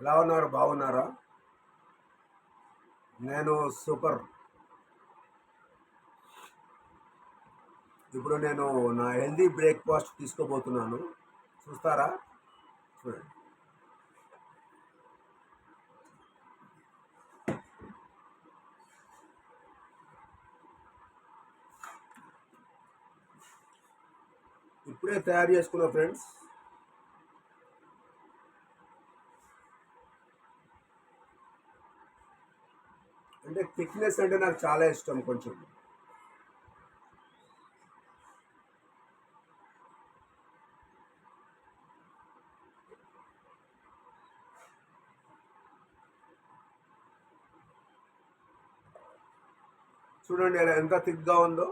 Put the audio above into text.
ఎలా ఉన్నారు? బాగున్నారా? నేను సూపర్. ఇప్పుడు నేను నా హెల్దీ బ్రేక్ఫాస్ట్ తీసుకోబోతున్నాను. చూస్తారా? చూడండి. ఇప్పుడే తయారు చేసుకున్నా ఫ్రెండ్స్ అంటే థిక్నెస్ అంటే నాకు చాలా ఇష్టం కొంచెం. చూడండి ఎలా ఎంత థిక్గా ఉందో.